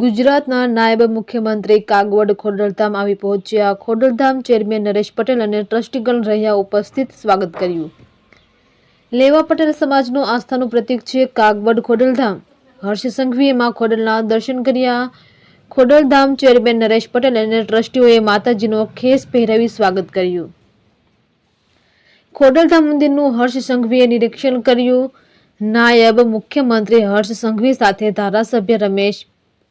ગુજરાતના નાયબ મુખ્યમંત્રી કાગવડ ખોડલધામ આવી પહોંચ્યા. ખોડલધામ ચેરમેન નરેશ પટેલ અને ટ્રસ્ટીગણ રહ્યા ઉપસ્થિત સ્વાગત કર્યું. લેવા પટેલ સમાજનું આસ્થાનું પ્રતીક છે કાગવડ ખોડલધામ. હર્ષ સંઘવીએ માં ખોડલના દર્શન કર્યા. ખોડલધામ ચેરમેન નરેશ પટેલ અને ટ્રસ્ટીઓએ માતાજીનો ખેસ પહેરાવી સ્વાગત કર્યું. ખોડલધામ મંદિરનું હર્ષ સંઘવીએ નિરીક્ષણ કર્યું. નાયબ મુખ્યમંત્રી હર્ષ સંઘવી સાથે ધારાસભ્ય રમેશ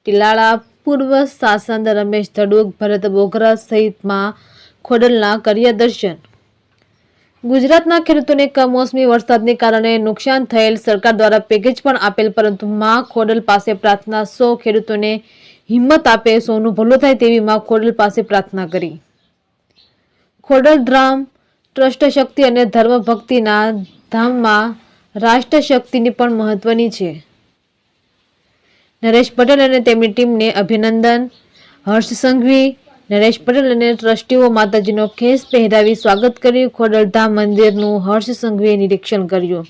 ટિલાળા પૂર્વ શાસન રમેશ ધડુક ભરત બોગરા સહિતમાં ખોડલના કર્યા દર્શન. ગુજરાતના ખેડૂતોને કમોસમી વરસાદને કારણે નુકસાન થયેલ સરકાર દ્વારા પેકેજ પણ આપેલ, પરંતુ માં ખોડલ પાસે પ્રાર્થના સો ખેડૂતોને હિંમત આપે સોનું ભલું થાય તેવી માં ખોડલ પાસે પ્રાર્થના કરી. ખોડલ ધામ ટ્રસ્ટ શક્તિ અને ધર્મ ભક્તિના ધામમાં રાષ્ટ્ર શક્તિની પણ મહત્વની છે. નરેશ પટેલ અને તેમની ટીમને અભિનંદન. હર્ષ સંઘવી, નરેશ પટેલ અને ટ્રસ્ટીઓ માતાજીનો ખેસ પહેરાવી સ્વાગત કર્યું. ખોડલધામ મંદિરનું હર્ષ સંઘવીએ નિરીક્ષણ કર્યું.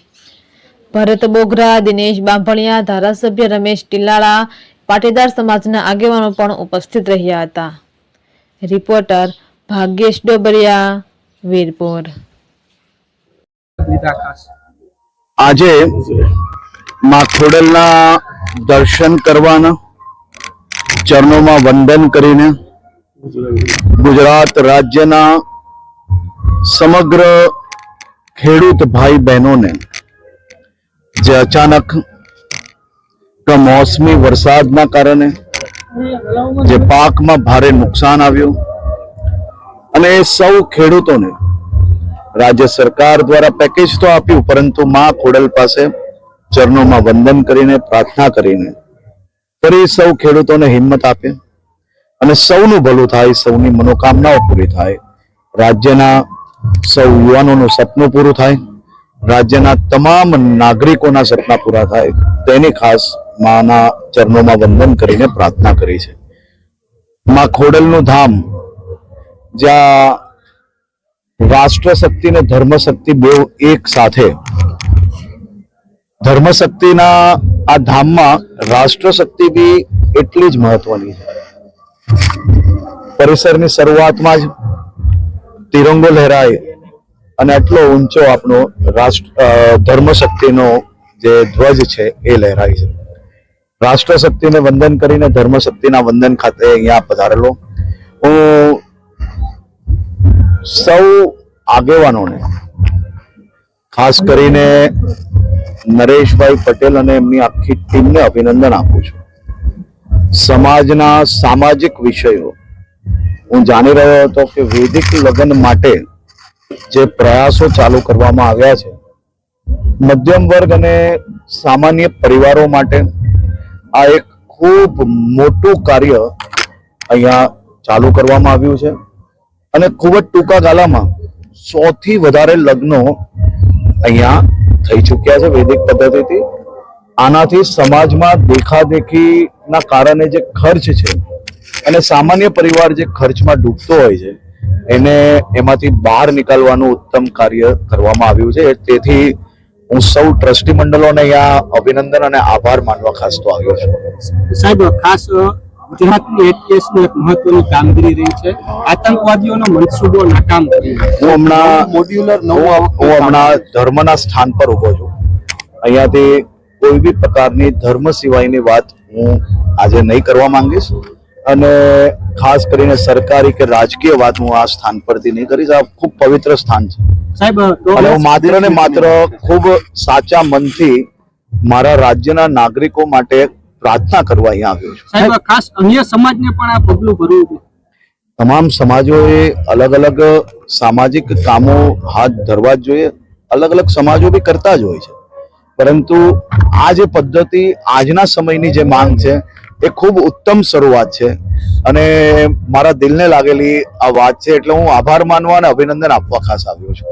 ભરત બોગરા, દિનેશ બાંભણિયા, ધારાસભ્ય રમેશ ટીલાળા, પાટીદાર સમાજના આગેવાનો પણ ઉપસ્થિત રહ્યા હતા. રિપોર્ટર ભાગ્યેશ ડોબરિયા, વીરપુર. આજે માં દર્શન કરવાના, ચરણોમાં વંદન કરીને ગુજરાત રાજ્યના સમગ્ર ખેડૂત ભાઈ બહેનોને, જે અચાનક કમોસમી વરસાદના કારણે જે પાકમાં ભારે નુકસાન આવ્યું અને એ સૌ ખેડૂતોને રાજ્ય સરકાર દ્વારા પેકેજ તો આપ્યું, પરંતુ મા ખોડલ પાસે ચરણોમાં વંદન કરીને, પ્રાર્થના કરીને ફરી સૌ ખેડૂતોને હિંમત આપે અને સૌનું ભલું થાય, સૌની મનોકામનાઓ પૂરી થાય. રાજ્યના સૌ યુવાનોનું સપનું પૂરું થાય. રાજ્યના તમામ નાગરિકોના સપના પૂરા થાય. તેની ખાસ માના ચરણોમાં વંદન કરીને પ્રાર્થના કરી છે. માં ખોડલનું ધામ, જ્યાં રાષ્ટ્ર શક્તિ ને ધર્મ શક્તિ બે એક સાથે ધર્મ શક્તિના આ ધામમાં રાષ્ટ્ર શક્તિ બી એટલી જ મહત્વની છે. પરિસરની શરૂઆતમાં જ તિરંગો લહેરાય અને આટલો ઊંચો આપણો રાષ્ટ્ર ધર્મશક્તિનો ધર્મ શક્તિનો જે ધ્વજ છે એ લહેરાય છે. રાષ્ટ્ર શક્તિને વંદન કરીને ધર્મ શક્તિના વંદન ખાતે અહીંયા પધારેલો. હું સૌ આગેવાનોને, ખાસ કરીને નરેશભાઈ પટેલ અને એમની આખી ટીમને અભિનંદન આપું છું. સમાજના સામાજિક વિષયો. હું જાણી રહ્યો હતો કે વૈદિક લગ્ન માટે જે પ્રયાસો ચાલુ કરવામાં આવ્યા છે, મધ્યમ વર્ગ અને સામાન્ય પરિવારો માટે આ એક ખૂબ મોટું કાર્ય અહીંયા ચાલુ કરવામાં આવ્યું છે અને ખૂબ જ ટૂંકા ગાળામાં સૌથી વધારે લગ્નો અહીંયા થઈ ચૂક્યા છે વૈદિક પદ્ધતિથી. આનાથી સમાજમાં દેખાદેખીના કારણે જે ખર્ચ છે અને સામાન્ય પરિવાર જે ખર્ચમાં ડૂબતો હોય છે, એને એમાંથી બહાર નીકળવાનું ઉત્તમ કાર્ય કરવામાં આવ્યું છે. તેથી હું સૌ ટ્રસ્ટી મંડળોને અહીંયા અભિનંદન અને આભાર માનવા ખાસ તો આવ્યો છું. સાહેબ, ખાસ ગુજરાતની એક મહત્વની કામગીરી રહી છે. આતંકવાદીઓનો મનસૂબો નાકામ કર્યો હું હમણાં મોડ્યુલર હું હું હમણાં ધર્મના સ્થાન પર ઊભો છું. અહીંયાથી કોઈ બી પ્રકારની ધર્મ સિવાયની વાત હું આજે નહીં કરવા માંગીશ. અને ખાસ કરીને સરકારી કે રાજકીય વાત હું આ સ્થાન પરથી નહીં કરીશ. આ ખૂબ પવિત્ર સ્થાન છે. અને હું માત્ર ને માત્ર ખૂબ સાચા મનથી મારા રાજ્યના નાગરિકો માટે પ્રાર્થના કરવા અહીંયા આવ્યો છું. સાહેબ ખાસ અન્ય સમાજને પણ આ પગલું ભરવું તમામ સમાજોએ અલગ અલગ સામાજિક કામો હાથ ધરવા જ જોઈએ. અલગ અલગ સમાજો બી કરતા જ હોય છે. પરંતુ આ જે પદ્ધતિ આજના સમયની જે માંગ છે એ ખૂબ ઉત્તમ શરૂઆત છે. અને મારા દિલને લાગેલી આ વાત છે એટલે હું આભાર માનવા અને અભિનંદન આપવા ખાસ આવ્યો છું.